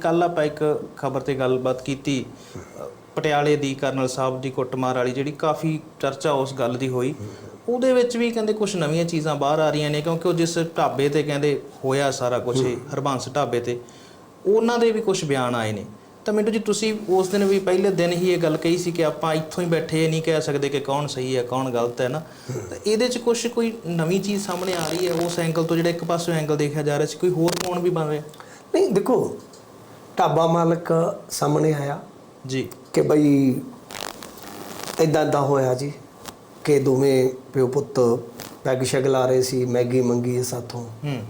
ਕੱਲ ਆਪਾਂ ਇੱਕ ਖਬਰ ਤੇ ਗੱਲਬਾਤ ਕੀਤੀ ਪਟਿਆਲੇ ਦੀ ਕਰਨਲ ਸਾਹਿਬ ਦੀ ਕੁੱਟਮਾਰ ਵਾਲੀ ਜਿਹੜੀ ਕਾਫੀ ਚਰਚਾ ਉਸ ਗੱਲ ਦੀ ਹੋਈ। ਉਹਦੇ ਵਿੱਚ ਵੀ ਕਹਿੰਦੇ ਕੁਝ ਨਵੀਆਂ ਚੀਜ਼ਾਂ ਬਾਹਰ ਆ ਰਹੀਆਂ ਨੇ ਕਿਉਂਕਿ ਉਹ ਜਿਸ ਢਾਬੇ ਤੇ ਕਹਿੰਦੇ ਹੋਇਆ ਸਾਰਾ ਕੁਝ ਹਰਬੰਸ ਢਾਬੇ ਤੇ ਉਹਨਾਂ ਦੇ ਵੀ ਕੁਝ ਬਿਆਨ ਆਏ ਨੇ। ਤਾਂ ਮਿੰਟੂ ਜੀ ਤੁਸੀਂ ਉਸ ਦਿਨ ਵੀ ਪਹਿਲੇ ਦਿਨ ਹੀ ਇਹ ਗੱਲ ਕਹੀ ਸੀ ਕਿ ਆਪਾਂ ਇੱਥੋਂ ਹੀ ਬੈਠੇ ਇਹ ਨਹੀਂ ਕਹਿ ਸਕਦੇ ਕਿ ਕੌਣ ਸਹੀ ਹੈ ਕੌਣ ਗਲਤ ਹੈ ਨਾ। ਤਾਂ ਇਹਦੇ 'ਚ ਕੁਝ ਕੋਈ ਨਵੀਂ ਚੀਜ਼ ਸਾਹਮਣੇ ਆ ਰਹੀ ਹੈ ਉਸ ਐਂਗਲ ਤੋਂ ਜਿਹੜਾ ਇੱਕ ਪਾਸੇ ਐਂਗਲ ਦੇਖਿਆ ਜਾ ਰਿਹਾ ਸੀ ਕੋਈ ਹੋਰ ਕੌਣ ਵੀ ਬਣ ਰਿਹਾ? ਨਹੀਂ ਦੇਖੋ ਢਾਬਾ ਮਾਲਕ ਸਾਹਮਣੇ ਆਇਆ ਜੀ। ਕਿ ਬਈ ਇਦਾਂ ਇਦਾਂ ਹੋਇਆ ਜੀ ਕਿ ਦੋਵੇਂ ਪਿਓ ਪੁੱਤ ਪੈਗ ਸ਼ੈਗ ਲਾ ਰਹੇ ਸੀ ਮੈਗੀ ਮੰਗੀ ਹੈ ਸਾਥੋਂ। ਹੂੰ।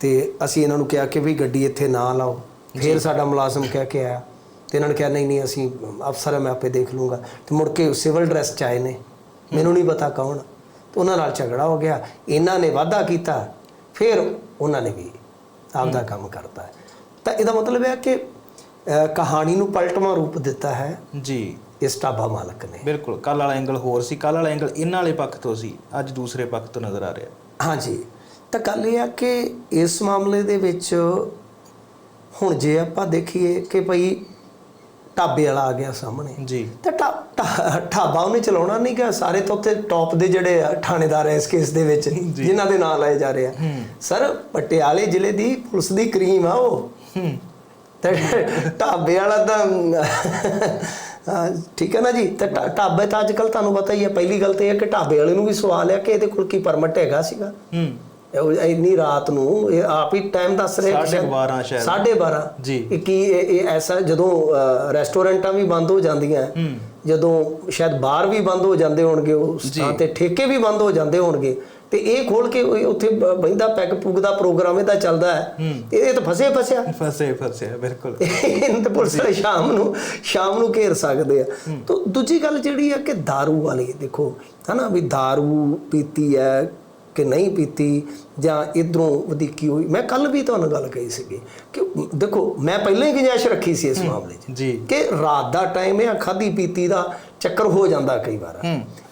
ਤੇ ਅਸੀਂ ਇਹਨਾਂ ਨੂੰ ਕਿਹਾ ਕਿ ਵੀ ਗੱਡੀ ਇੱਥੇ ਨਾ ਲਾਓ। ਫਿਰ ਸਾਡਾ ਮੁਲਾਜ਼ਮ ਕਹਿ ਕੇ ਆਇਆ ਤੇ ਇਹਨਾਂ ਨੇ ਕਿਹਾ ਨਹੀਂ ਨਹੀਂ ਅਸੀਂ ਅਫਸਰ ਹੈ ਮੈਂ ਆਪੇ ਦੇਖ ਲੂੰਗਾ। ਤੇ ਮੁੜ ਕੇ ਸਿਵਲ ਡਰੈਸ ਚ ਆਏ ਨੇ। ਮੈਨੂੰ ਨਹੀਂ ਪਤਾ ਕੌਣ। ਤੇ ਉਹਨਾਂ ਨਾਲ ਝਗੜਾ ਹੋ ਗਿਆ। ਇਹਨਾਂ ਨੇ ਵਾਅਦਾ ਕੀਤਾ। ਫਿਰ ਉਹਨਾਂ ਨੇ ਵੀ ਆਪਦਾ ਕੰਮ ਕਰਤਾ। ਤਾਂ ਇਹਦਾ ਮਤਲਬ ਹੈ ਕਿ ਕਹਾਣੀ ਨੂੰ ਪਲਟਵਾਂ ਰੂਪ ਦਿੱਤਾ ਹੈ। ਜੀ। ਇਸ ਢਾਬਾ ਮਾਲਕ ਨੇ। ਬਿਲਕੁਲ। ਕੱਲ ਵਾਲਾ ਐਂਗਲ ਹੋਰ ਸੀ। ਕੱਲ ਵਾਲਾ ਐਂਗਲ ਇਹਨਾਂ ਵਾਲੇ ਪੱਖ ਤੋਂ ਸੀ। ਅੱਜ ਦੂਸਰੇ ਪੱਖ ਤੋਂ ਨਜ਼ਰ ਆ ਰਿਹਾ। ਹਾਂਜੀ। ਤਾਂ ਗੱਲ ਇਹ ਆ ਕਿ ਇਸ ਮਾਮਲੇ ਦੇ ਵਿੱਚ ਹੁਣ ਜੇ ਆਪਾਂ ਦੇਖੀਏ ਕਿ ਭਈ ਢਾਬੇ ਵਾਲਾ ਆ ਗਿਆ ਸਾਹਮਣੇ ਜੀ। ਤਾਂ ਢਾਬਾ ਉਹਨੇ ਚਲਾਉਣਾ ਨਹੀਂ ਗਾ। ਸਾਰੇ ਤਾਂ ਉੱਥੇ ਟੌਪ ਦੇ ਜਿਹੜੇ ਥਾਣੇਦਾਰ ਐ ਇਸ ਕੇਸ ਦੇ ਵਿੱਚ ਜਿਨ੍ਹਾਂ ਦੇ ਨਾਂ ਲਏ ਜਾ ਰਹੇ ਆ। ਸਰ ਪਟਿਆਲੇ ਜ਼ਿਲ੍ਹੇ ਦੀ ਪੁਲਿਸ ਦੀ ਕਰੀਮ ਆ ਉਹ। ਤੇ ਢਾਬੇ ਵਾਲਾ ਤਾਂ ਠੀਕ ਹੈ ਨਾ ਜੀ? ਤੇ ਢਾਬੇ ਤਾਂ ਅੱਜ ਕੱਲ ਤੁਹਾਨੂੰ ਪਤਾ ਹੀ ਹੈ ਪਹਿਲੀ ਗੱਲ ਤੇ ਇਹ ਕਿ ਢਾਬੇ ਵਾਲੇ ਨੂੰ ਵੀ ਸਵਾਲ ਹੈ ਕਿ ਇਹਦੇ ਕੋਲ ਕੀ ਪਰਮਿਟ ਹੈਗਾ ਸੀਗਾ। ਹੂੰ। ਇਹ ਇੰਨੀ ਰਾਤ ਨੂੰ ਇਹ ਆਪ ਹੀ ਟਾਈਮ ਦੱਸ ਰਹੇ ਸਾਢੇ ਕੁ ਬਾਰਾਂ ਸ਼ਾਇਦ। 12:30 ਜੀ। ਕੀ ਇਹ ਇਹ ਐਸਾ ਜਦੋਂ ਰੈਸਟੋਰੈਂਟਾਂ ਵੀ ਬੰਦ ਹੋ ਜਾਂਦੀਆਂ ਹੂੰ। ਜਦੋਂ ਸ਼ਾਇਦ ਬਾਰ ਵੀ ਬੰਦ ਹੋ ਜਾਂਦੇ ਹੋਣਗੇ ਉਸ ਥਾਂ ਤੇ ਠੇਕੇ ਵੀ ਬੰਦ ਹੋ ਜਾਂਦੇ ਹੋਣਗੇ ਤੇ ਇਹ ਖੋਲ ਕੇ ਉਹ ਉੱਥੇ ਬ- ਬਹਿੰਦਾ ਪੈਗ ਪੁਗ ਦਾ ਪ੍ਰੋਗਰਾਮ ਇਹਦਾ ਚੱਲਦਾ ਹੈ ਇਹ ਇਹ ਤਾਂ ਫਸੇ ਫਸਿਆ ਫਸੇ ਫਸੇ ਬਿਲਕੁਲ ਇਹਨਾਂ ਤੇ ਪੁਲਿਸ ਵਾਲੇ ਸ਼ਾਮ ਨੂੰ ਸ਼ਾਮ ਨੂੰ ਘੇਰ ਸਕਦੇ ਆ ਤਾਂ ਦੂਜੀ ਗੱਲ ਜਿਹੜੀ ਹੈ ਕਿ दारू ਵਾਲੀ ਦੇਖੋ ਹਨਾ ਵੀ दारू ਪੀਤੀ ਹੈ ਕਿ ਨਹੀਂ ਪੀਤੀ ਜਾਂ ਇਧਰੋਂ ਵਧੀਕੀ ਹੋਈ ਮੈਂ ਕੱਲ ਵੀ ਤੁਹਾਨੂੰ ਗੱਲ ਕਹੀ ਸੀਗੀ ਕਿ ਦੇਖੋ ਮੈਂ ਪਹਿਲਾਂ ਹੀ ਗੁੰਜਾਇਸ਼ ਰੱਖੀ ਸੀ ਇਸ ਮਾਮਲੇ 'ਚ ਜੀ ਕਿ ਰਾਤ ਦਾ ਟਾਈਮ ਹੈ ਖਾਦੀ ਪੀਤੀ ਦਾ ਚੱਕਰ ਹੋ ਜਾਂਦਾ ਕਈ ਵਾਰ।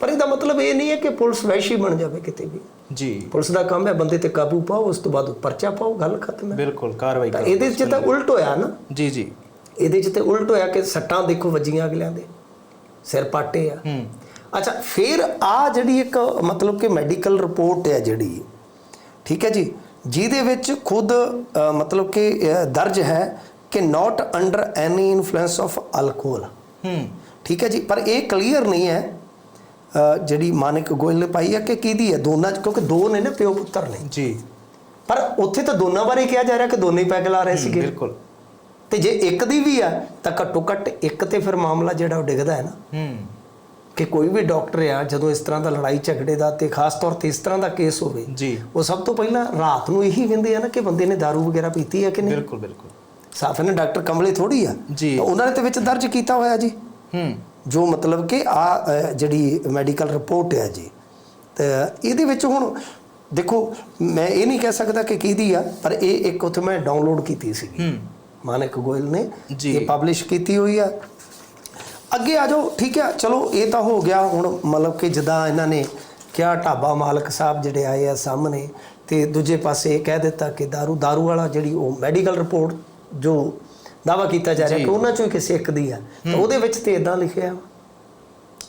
ਪਰ ਇਹਦਾ ਮਤਲਬ ਇਹ ਨਹੀਂ ਹੈ ਕਿ ਪੁਲਿਸ ਵੈਸ਼ੀ ਬਣ ਜਾਵੇ ਕਿਤੇ ਵੀ। ਜੀ। ਪੁਲਿਸ ਦਾ ਕੰਮ ਹੈ ਬੰਦੇ ਤੇ ਕਾਬੂ ਪਾਓ ਉਸ ਤੋਂ ਬਾਅਦ ਪਰਚਾ ਪਾਓ ਗੱਲ ਖਤਮ ਹੈ। ਬਿਲਕੁਲ ਕਾਰਵਾਈ ਕਰੋ ਇਹਦੇ 'ਚ ਤਾਂ ਉਲਟ ਹੋਇਆ ਨਾ। ਜੀ ਜੀ। ਇਹਦੇ 'ਚ ਤੇ ਉਲਟ ਹੋਇਆ ਕਿ ਸੱਟਾਂ ਦੇਖੋ ਵੱਜੀਆਂ ਅਗਲਿਆਂ ਦੇ। ਸਿਰ ਪਾਟੇ ਆ। ਹੂੰ। ਅੱਛਾ ਫਿਰ ਆ ਜਿਹੜੀ ਇੱਕ ਮਤਲਬ ਕਿ ਮੈਡੀਕਲ ਰਿਪੋਰਟ ਹੈ ਜਿਹੜੀ ਠੀਕ ਹੈ ਜੀ ਜਿਹਦੇ ਵਿੱਚ ਖੁਦ ਮਤਲਬ ਕਿ ਦਰਜ ਹੈ ਕਿ not under any influence of alcohol ਹੂੰ। ਠੀਕ ਹੈ ਜੀ ਪਰ ਇਹ ਕਲੀਅਰ ਨਹੀਂ ਹੈ ਜਿਹੜੀ ਮਾਨਿਕ ਗੋਇਲ ਨੇ ਪਾਈ ਹੈ ਕਿ ਕਿਹਦੀ ਹੈ? ਦੋਨਾਂ 'ਚ ਕਿਉਂਕਿ ਦੋ ਨੇ ਨਾ ਪਿਓ ਪੁੱਤਰ ਨੇ। ਜੀ। ਪਰ ਉੱਥੇ ਤਾਂ ਦੋਨਾਂ ਬਾਰੇ ਕਿਹਾ ਜਾ ਰਿਹਾ ਕਿ ਦੋਨੇ ਹੀ ਪੈਗ ਲਾ ਰਹੇ ਸੀਗੇ। ਬਿਲਕੁਲ। ਤੇ ਜੇ ਇੱਕ ਦੀ ਵੀ ਆ ਤਾਂ ਘੱਟੋ ਘੱਟ ਇੱਕ ਤੇ ਫਿਰ ਮਾਮਲਾ ਜਿਹੜਾ ਉਹ ਡਿੱਗਦਾ ਹੈ ਨਾ। ਹੂੰ। ਕਿ ਕੋਈ ਵੀ ਡਾਕਟਰ ਆ ਜਦੋਂ ਇਸ ਤਰ੍ਹਾਂ ਦਾ ਲੜਾਈ ਝਗੜੇ ਦਾ ਤੇ ਖਾਸ ਤੌਰ ਤੇ ਇਸ ਤਰ੍ਹਾਂ ਦਾ ਕੇਸ ਹੋਵੇ ਜੀ। ਉਹ ਸਭ ਤੋਂ ਪਹਿਲਾਂ ਰਾਤ ਨੂੰ ਇਹੀ ਕਹਿੰਦੇ ਆ ਨਾ ਕਿ ਬੰਦੇ ਨੇ दारू ਵਗੈਰਾ ਪੀਤੀ ਹੈ ਕਿ ਨਹੀਂ? ਬਿਲਕੁਲ ਬਿਲਕੁਲ। ਸਾਫ਼ ਨਾ ਡਾਕਟਰ ਕਮਲੇ ਥੋੜੀ ਆ। ਜੀ। ਉਹਨਾਂ ਨੇ ਤੇ ਵਿੱਚ ਦਰਜ ਕੀਤਾ ਹੋਇਆ ਜੀ। ਹੂੰ ਜੋ ਮਤਲਬ ਕਿ ਆ ਜਿਹੜੀ ਮੈਡੀਕਲ ਰਿਪੋਰਟ ਹੈ ਜੀ ਤੇ ਇਹਦੇ ਵਿੱਚ ਹੁਣ ਦੇਖੋ ਮੈਂ ਇਹ ਨਹੀਂ ਕਹਿ ਸਕਦਾ ਕਿ ਕਿਹਦੀ ਆ ਪਰ ਇਹ ਇੱਕ ਉੱਥੇ ਮੈਂ ਡਾਊਨਲੋਡ ਕੀਤੀ ਸੀ ਹੂੰ ਮਾਨਕ ਗੋਇਲ ਨੇ ਜੀ। ਇਹ ਪਬਲਿਸ਼ ਕੀਤੀ ਹੋਈ ਆ ਅੱਗੇ ਆ ਜਾਓ ਠੀਕ ਆ ਚਲੋ ਇਹ ਤਾਂ ਹੋ ਗਿਆ ਹੁਣ ਮਤਲਬ ਕਿ ਜਦਾਂ ਇਹਨਾਂ ਨੇ ਕਿਹਾ ਢਾਬਾ ਮਾਲਕ ਸਾਹਿਬ ਜਿਹੜੇ ਆਏ ਆ ਸਾਹਮਣੇ ਤੇ ਦੂਜੇ ਪਾਸੇ ਇਹ ਕਹਿ ਦਿੱਤਾ ਕਿ दारू दारू ਵਾਲਾ ਜਿਹੜੀ ਉਹ ਮੈਡੀਕਲ ਰਿਪੋਰਟ ਜੋ ਦਾਵਾ ਕੀਤਾ ਜਾ ਰਿਹਾ ਕਿ ਉਹਨਾਂ ਚੋਂ ਕਿਸੇ ਇੱਕ ਦੀ ਆ। ਤਾਂ ਉਹਦੇ ਵਿੱਚ ਤੇ ਇਦਾਂ ਲਿਖਿਆ ਵਾ।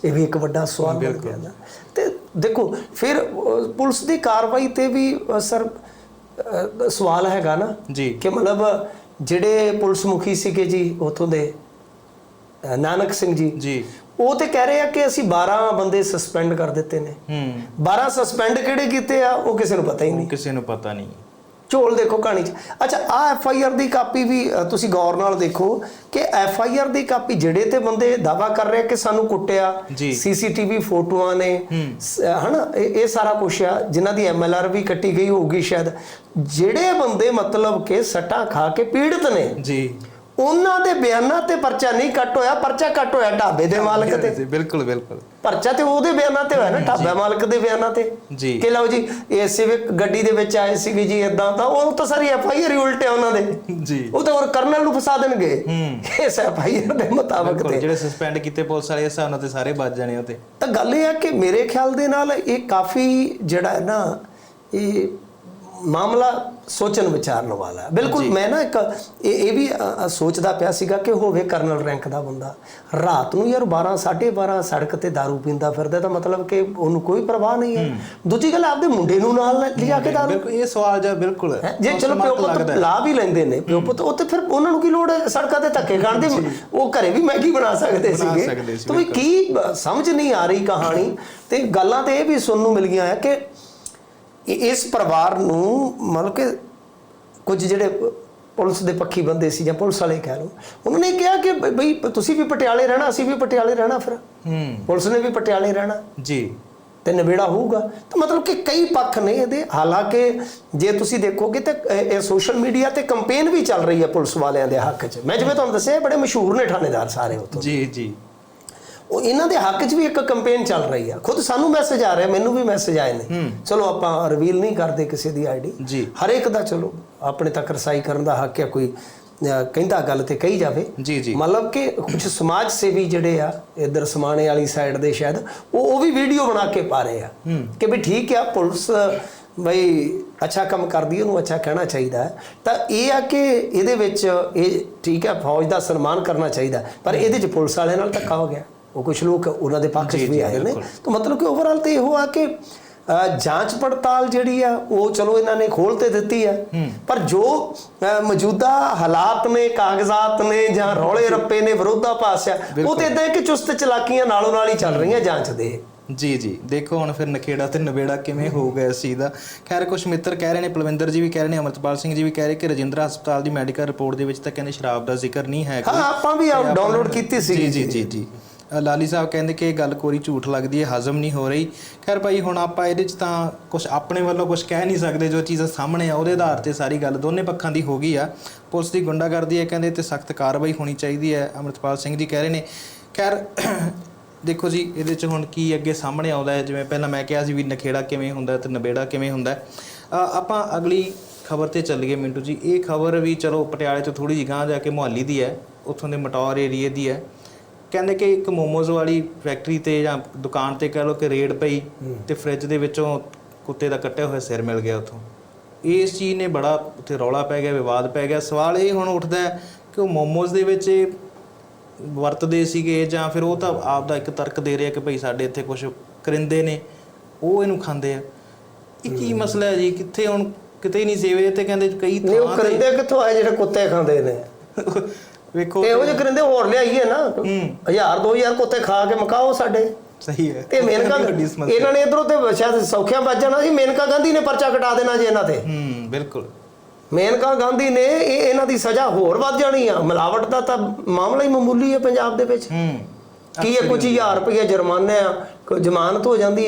ਇਹ ਵੀ ਇੱਕ ਵੱਡਾ ਸਵਾਲ ਬਣ ਗਿਆ ਨਾ। ਤੇ ਦੇਖੋ ਫਿਰ ਪੁਲਿਸ ਦੀ ਕਾਰਵਾਈ ਤੇ ਵੀ ਸਰ ਸਵਾਲ ਹੈਗਾ ਨਾ ਕਿ ਮਤਲਬ ਜਿਹੜੇ ਪੁਲਿਸ ਮੁਖੀ ਸੀਗੇ ਜੀ ਉਥੋਂ ਦੇ ਨਾਨਕ ਸਿੰਘ ਜੀ। ਜੀ। ਉਹ ਤੇ ਕਹਿ ਰਹੇ ਆ ਕਿ ਅਸੀਂ 12 ਬੰਦੇ ਸਸਪੈਂਡ ਕਰ ਦਿੱਤੇ ਨੇ। ਹੂੰ। 12 ਸਸਪੈਂਡ ਕਿਹੜੇ ਕੀਤੇ ਆ ਉਹ ਕਿਸੇ ਨੂੰ ਪਤਾ ਹੀ ਨਹੀਂ। ਕਿਸੇ ਨੂੰ ਪਤਾ ਨਹੀਂ। ਝੋਲ ਦੇਖੋ ਕਹਾਣੀ ਚ। ਅੱਛਾ ਆ ਐਫ ਆਈ ਆਰ ਦੀ ਕਾਪੀ ਵੀ ਤੁਸੀਂ ਗੌਰ ਨਾਲ ਦੇਖੋ ਕਿ ਐਫ ਆਈ ਆਰ ਦੀ ਕਾਪੀ ਜਿਹੜੇ ਤੇ ਬੰਦੇ ਦਾਵਾ ਕਰ ਰਹੇ ਕਿ ਸਾਨੂੰ ਕੁੱਟਿਆ। ਸੀਸੀਟੀਵੀ ਫੋਟੋਆਂ ਨੇ ਹਨਾ ਇਹ ਇਹ ਸਾਰਾ ਕੁਝ ਆ ਜਿਨ੍ਹਾਂ ਦੀ ਐਮ ਐਲ ਆਰ ਵੀ ਕੱਟੀ ਗਈ ਹੋਊਗੀ ਸ਼ਾਇਦ। ਜਿਹੜੇ ਬੰਦੇ ਮਤਲਬ ਕਿ ਸੱਟਾਂ ਖਾ ਕੇ ਪੀੜਤ ਨੇ ਜੀ। ਉਹਨਾਂ ਦੇ ਬਿਆਨਾਂ ਤੇ ਪਰਚਾ ਨਹੀਂ ਕੱਟ ਹੋਇਆ ਪਰਚਾ ਕੱਟ ਹੋਇਆ ਢਾਬੇ ਦੇ ਮਾਲਕ ਤੇ। ਬਿਲਕੁਲ ਬਿਲਕੁਲ। ਪਰਚਾ ਤੇ ਉਹਦੇ ਬਿਆਨਾਂ ਤੇ ਹੋਇਆ ਨਾ ਢਾਬਾ ਮਾਲਕ ਦੇ ਬਿਆਨਾਂ ਤੇ? ਜੀ। ਕਿ ਲਓ ਜੀ ਇਹ ਸਿਵਿਕ ਗੱਡੀ ਦੇ ਵਿੱਚ ਆਏ ਸੀਗੇ ਜੀ ਇਦਾਂ ਤਾਂ ਉਹ ਤਾਂ ਸਾਰੀ ਐਫ ਆਈ ਆਰ ਹੀ ਉਲਟੇ ਉਹਨਾਂ ਦੇ। ਜੀ। ਉਹ ਤਾਂ ਹੋਰ ਕਰਨਲ ਨੂੰ ਫਸਾ ਦੇਣਗੇ। ਹੂੰ। ਇਸ ਐਫ ਆਈ ਆਰ ਦੇ ਮੁਤਾਬਕ ਤੇ। ਜਿਹੜੇ ਸਸਪੈਂਡ ਕੀਤੇ ਪੁਲਿਸ ਵਾਲੇ ਇਸ ਨਾਲ ਤੇ ਸਾਰੇ ਬਚ ਜਾਣੇ ਉਹ ਤੇ। ਤਾਂ ਗੱਲ ਇਹ ਹੈ ਕਿ ਮੇਰੇ ਖਿਆਲ ਦੇ ਨਾਲ ਇਹ ਕਾਫੀ ਜਿਹੜਾ ਹੈ ਨਾ ਇਹ ਮਾਮਲਾ ਸੋਚਣ ਵਿਚਾਰਨ ਵਾਲਾ ਬਿਲਕੁਲ ਮੈਂ ਨਾ ਇੱਕ ਇਹ ਇਹ ਵੀ ਸੋਚਦਾ ਪਿਆ ਸੀਗਾ ਕਿ ਹੋਵੇ ਕਰਨਲ ਰੈਂਕ ਦਾ ਬੰਦਾ। ਰਾਤ ਨੂੰ ਯਾਰ 12:30 ਸੜਕ ਤੇ दारू ਪੀਂਦਾ ਫਿਰਦਾ ਤਾਂ ਮਤਲਬ ਕਿ ਉਹਨੂੰ ਕੋਈ ਪਰਵਾਹ ਨਹੀਂ ਹੈ। ਦੂਜੀ ਗੱਲ ਆਪਦੇ ਮੁੰਡੇ ਨੂੰ ਨਾਲ ਲਿਆ ਕੇ ਦਾਰੂ ਇਹ ਸਵਾਲ ਜਿਹਾ ਬਿਲਕੁਲ ਹੈਂ, ਜੇ ਚਲੋ ਪਿਓ ਪੁੱਤ ਲਾ ਵੀ ਲੈਂਦੇ ਨੇ ਪਿਓ ਪੁੱਤ ਉਹ ਤੇ ਫਿਰ ਉਹਨਾਂ ਨੂੰ ਕੀ ਲੋੜ ਹੈ? ਸੜਕਾਂ ਤੇ ਧੱਕੇ ਖਾਣ ਦੀ ਉਹ ਘਰੇ ਵੀ ਮੈਗੀ ਬਣਾ ਸਕਦੇ ਸੀਗੇ। ਸੀ, ਕੀ ਸਮਝ ਨਹੀਂ ਆ ਰਹੀ ਕਹਾਣੀ। ਤੇ ਗੱਲਾਂ ਤੇ ਇਹ ਵੀ ਸੁਣਨ ਨੂੰ ਮਿਲ ਗਈਆਂ ਹੈ ਕਿ ਇਸ ਪਰਿਵਾਰ ਨੂੰ ਮਤਲਬ ਕਿ ਕੁਝ ਜਿਹੜੇ ਪੁਲਿਸ ਦੇ ਪੱਖੀ ਬੰਦੇ ਸੀ ਜਾਂ ਪੁਲਿਸ ਵਾਲੇ ਕਹਿ ਲਓ ਉਹਨਾਂ ਨੇ ਕਿਹਾ ਕਿ ਬਈ ਤੁਸੀਂ ਵੀ ਪਟਿਆਲੇ ਰਹਿਣਾ ਅਸੀਂ ਵੀ ਪਟਿਆਲੇ ਰਹਿਣਾ ਫਿਰ। ਹੂੰ। ਪੁਲਿਸ ਨੇ ਵੀ ਪਟਿਆਲੇ ਰਹਿਣਾ। ਜੀ। ਤੇ ਨਿਬੇੜਾ ਹੋਊਗਾ। ਤਾਂ ਮਤਲਬ ਕਿ ਕਈ ਪੱਖ ਨੇ ਇਹਦੇ। ਹਾਲਾਂਕਿ ਜੇ ਤੁਸੀਂ ਦੇਖੋਗੇ ਤਾਂ ਇਹ ਸੋਸ਼ਲ ਮੀਡੀਆ ਤੇ ਕੰਪੇਨ ਵੀ ਚੱਲ ਰਹੀ ਹੈ ਪੁਲਿਸ ਵਾਲਿਆਂ ਦੇ ਹੱਕ 'ਚ। ਮੈਂ ਜਿਵੇਂ ਤੁਹਾਨੂੰ ਦੱਸਿਆ ਬੜੇ ਮਸ਼ਹੂਰ ਨੇ ਥਾਣੇਦਾਰ ਸਾਰੇ ਉੱਥੋਂ ਜੀ ਜੀ। ਉਹ ਇਹਨਾਂ ਦੇ ਹੱਕ 'ਚ ਵੀ ਇੱਕ ਕੰਪੇਨ ਚੱਲ ਰਹੀ ਆ। ਖੁਦ ਸਾਨੂੰ ਮੈਸੇਜ ਆ ਰਿਹਾ ਮੈਨੂੰ ਵੀ ਮੈਸੇਜ ਆਏ ਨੇ। ਚਲੋ ਆਪਾਂ ਰਿਵੀਲ ਨਹੀਂ ਕਰਦੇ ਕਿਸੇ ਦੀ ਆਈਡੀ ਜੀ। ਹਰ ਇੱਕ ਦਾ ਚਲੋ ਆਪਣੇ ਤੱਕ ਰਸਾਈ ਕਰਨ ਦਾ ਹੱਕ ਹੈ ਕੋਈ ਕਹਿੰਦਾ ਗੱਲ ਤੇ ਕਹੀ ਜਾਵੇ। ਜੀ ਜੀ। ਮਤਲਬ ਕਿ ਕੁਝ ਸਮਾਜ ਸੇਵੀ ਜਿਹੜੇ ਆ ਇਧਰ ਸਮਾਣੇ ਵਾਲੀ ਸਾਈਡ ਦੇ ਸ਼ਾਇਦ ਉਹ ਉਹ ਵੀ ਵੀਡੀਓ ਬਣਾ ਕੇ ਪਾ ਰਹੇ ਆ। ਕਿ ਵੀ ਠੀਕ ਆ ਪੁਲਿਸ ਬਈ ਅੱਛਾ ਕੰਮ ਕਰਦੀ ਉਹਨੂੰ ਅੱਛਾ ਕਹਿਣਾ ਚਾਹੀਦਾ ਤਾਂ ਇਹ ਆ ਕਿ ਇਹਦੇ ਵਿੱਚ ਇਹ ਠੀਕ ਹੈ ਫੌਜ ਦਾ ਸਨਮਾਨ ਕਰਨਾ ਚਾਹੀਦਾ ਪਰ ਇਹਦੇ ਚ ਪੁਲਿਸ ਵਾਲਿਆਂ ਨਾਲ ਧੱਕਾ ਹੋ ਗਿਆ। ਉਹ ਕੁਝ ਲੋਕ ਉਹਨਾਂ ਦੇ ਪੱਖ 'ਚ ਵੀ ਆਏ ਨੇ। ਤਾਂ ਮਤਲਬ ਕਿ ਓਵਰਆਲ ਤੇ ਇਹੋ ਆ ਕਿ ਜਾਂਚ ਪੜਤਾਲ ਜਿਹੜੀ ਆ ਉਹ ਚਲੋ ਇਹਨਾਂ ਨੇ ਖੋਲ ਤੇ ਦਿੱਤੀ ਆ। ਪਰ ਜੋ ਮੌਜੂਦਾ ਹਾਲਾਤ ਨੇ ਕਾਗਜ਼ਾਤ ਨੇ ਜਾਂ ਰੌਲੇ ਰੱਪੇ ਨੇ ਵਿਰੋਧਾਭਾਸ ਆ ਉਹ ਤੇ ਇਦਾਂ ਕਿ ਚੁਸਤ ਚਲਾਕੀਆਂ ਨਾਲੋਂ ਨਾਲ ਹੀ ਚੱਲ ਰਹੀਆਂ ਜਾਂਚ ਦੇ। ਜੀ ਜੀ। ਦੇਖੋ ਹੁਣ ਫਿਰ ਨਖੇੜਾ ਤੇ ਨਵੇੜਾ ਕਿਵੇਂ ਹੋਊਗਾ ਇਸ ਚੀਜ਼ ਦਾ। ਖੈਰ ਕੁਝ ਮਿੱਤਰ ਕਹਿ ਰਹੇ ਨੇ ਪਲਵਿੰਦਰ ਜੀ ਵੀ ਕਹਿ ਰਹੇ ਨੇ ਅਮਰਤਪਾਲ ਸਿੰਘ ਜੀ ਵੀ ਕਹਿ ਰਹੇ ਕਿ ਰਜਿੰਦਰਾ ਹਸਪਤਾਲ ਦੀ ਮੈਡੀਕਲ ਰਿਪੋਰਟ ਦੇ ਵਿੱਚ ਤਾਂ ਕਹਿੰਦੇ ਸ਼ਰਾਬ ਦਾ ਜ਼ਿਕਰ ਨਹੀਂ ਹੈ ਹਾਂ ਆਪਾਂ ਵੀ ਡਾਊਨਲੋਡ ਕੀਤੀ ਸੀ। ਜੀ ਜੀ ਜੀ। ਲਾਲੀ ਸਾਹਿਬ ਕਹਿੰਦੇ ਕਿ ਇਹ ਗੱਲ ਕੋਰੀ ਝੂਠ ਲੱਗਦੀ ਹੈ, ਹਜ਼ਮ ਨਹੀਂ ਹੋ ਰਹੀ। ਖੈਰ ਭਾਈ, ਹੁਣ ਆਪਾਂ ਇਹਦੇ 'ਚ ਤਾਂ ਕੁਝ ਆਪਣੇ ਵੱਲੋਂ ਕੁਝ ਕਹਿ ਨਹੀਂ ਸਕਦੇ, ਜੋ ਚੀਜ਼ਾਂ ਸਾਹਮਣੇ ਆ, ਉਹਦੇ ਆਧਾਰ ਤੇ ਸਾਰੀ ਗੱਲ ਦੋਨੇ ਪੱਖਾਂ ਦੀ ਹੋ ਗਈ ਆ। ਪੁਲਿਸ ਦੀ ਗੁੰਡਾਗਰਦੀ ਹੈ ਕਹਿੰਦੇ, ਤੇ ਸਖਤ ਕਾਰਵਾਈ ਹੋਣੀ ਚਾਹੀਦੀ ਹੈ, ਅਮਰਤਪਾਲ ਸਿੰਘ ਜੀ ਕਹਿ ਰਹੇ ਨੇ। ਖੈਰ, ਦੇਖੋ ਜੀ, ਇਹਦੇ 'ਚ ਹੁਣ ਕੀ ਅੱਗੇ ਸਾਹਮਣੇ ਆਉਂਦਾ ਹੈ, ਜਿਵੇਂ ਪਹਿਲਾਂ ਮੈਂ ਕਿਹਾ ਸੀ ਵੀ ਨਖੇੜਾ ਕਿਵੇਂ ਹੁੰਦਾ ਤੇ ਨਵੇੜਾ ਕਿਵੇਂ ਹੁੰਦਾ ਆਪਾਂ ਅਗਲੀ ਖਬਰ ਤੇ ਚੱਲੀਏ ਮਿੰਟੂ ਜੀ। ਇਹ ਖਬਰ ਵੀ ਚਲੋ, ਪਟਿਆਲੇ ਤੋਂ ਥੋੜੀ ਜਿਹੀ ਗਾਂਹ ਜਾ ਕੇ ਮੁਹਾਲੀ ਦੀ ਹੈ, ਉੱਥੋਂ ਦੇ ਮਟੌਰ ਏਰੀਏ ਦੀ ਹੈ। ਕਹਿੰਦੇ ਕਿ ਇੱਕ ਮੋਮੋਜ਼ ਵਾਲੀ ਫੈਕਟਰੀ ਤੇ ਜਾਂ ਦੁਕਾਨ ਤੇ ਕਹਿ ਲਓ ਕਿ ਰੇਡ ਪਈ ਤੇ ਫ੍ਰਿਜ ਦੇ ਵਿੱਚੋਂ ਕੁੱਤੇ ਦਾ ਕੱਟਿਆ ਹੋਇਆ ਸਿਰ ਮਿਲ ਗਿਆ ਉੱਥੋਂ। ਇਸ ਚੀਜ਼ ਨੇ ਬੜਾ ਉੱਥੇ ਰੌਲਾ ਪੈ ਗਿਆ ਵਿਵਾਦ ਪੈ ਗਿਆ। ਸਵਾਲ ਇਹ ਹੁਣ ਉੱਠਦਾ ਕਿ ਉਹ ਮੋਮੋਜ਼ ਦੇ ਵਿੱਚ ਵਰਤਦੇ ਸੀਗੇ ਜਾਂ ਫਿਰ ਉਹ ਤਾਂ ਆਪ ਦਾ ਇੱਕ ਤਰਕ ਦੇ ਰਿਹਾ ਕਿ ਭਈ ਸਾਡੇ ਇੱਥੇ ਕੁਝ ਕਰਿੰਦੇ ਨੇ ਉਹ ਇਹਨੂੰ ਖਾਂਦੇ ਆ। ਇਹ ਕੀ ਮਸਲਾ ਹੈ ਜੀ? ਕਿੱਥੇ ਹੁਣ ਕਿਤੇ ਨਹੀਂ ਸੇਵੇ ਤੇ ਕਹਿੰਦੇ ਕਈ ਥਾਂ ਤੇ ਕਰਿੰਦੇ ਕਿੱਥੋਂ? ਆਏ ਜਿਹੜੇ ਕੁੱਤੇ ਖਾਂਦੇ ਨੇ। ਵੇਖੋ ਤੇ ਇਹੋ ਜਿਹੇ ਕਰਿੰਦੇ ਹੋਰ ਲਿਆਈਏ ਨਾ। ਹੂੰ। 1000 2000 ਕੁੱਤੇ ਖਾ ਕੇ ਮਕਾਓ ਸਾਡੇ। ਸਹੀ ਹੈ। ਤੇ ਮੇਨਕਾ। ਇਹਨਾਂ ਨੇ ਇਧਰੋਂ ਤੇ ਸ਼ਾਇਦ ਸੌਖਿਆਂ ਵੱਜ ਜਾਣਾ ਸੀ ਮੇਨਕਾ ਗਾਂਧੀ ਨੇ ਪਰਚਾ ਕਟਾ ਦੇਣਾ ਜੀ ਇਹਨਾਂ ਤੇ। ਹੂੰ ਬਿਲਕੁਲ। ਮੇਨਕਾ ਗਾਂਧੀ ਨੇ ਇਹ ਇਹਨਾਂ ਦੀ ਸਜ਼ਾ ਹੋਰ ਵੱਧ ਜਾਣੀ ਆ। ਮਿਲਾਵਟ ਦਾ ਤਾਂ ਮਾਮਲਾ ਹੀ ਮਾਮੂਲੀ ਹੈ ਪੰਜਾਬ ਦੇ ਵਿੱਚ। ਹੂੰ ਕੀ ਹੈ ਕੁਝ ਹਜ਼ਾਰ ਰੁਪਏ ਜੁਰਮਾਨਾ ਆ ਜ਼ਮਾਨਤ ਹੋ ਜਾਂਦੀ ਹੈ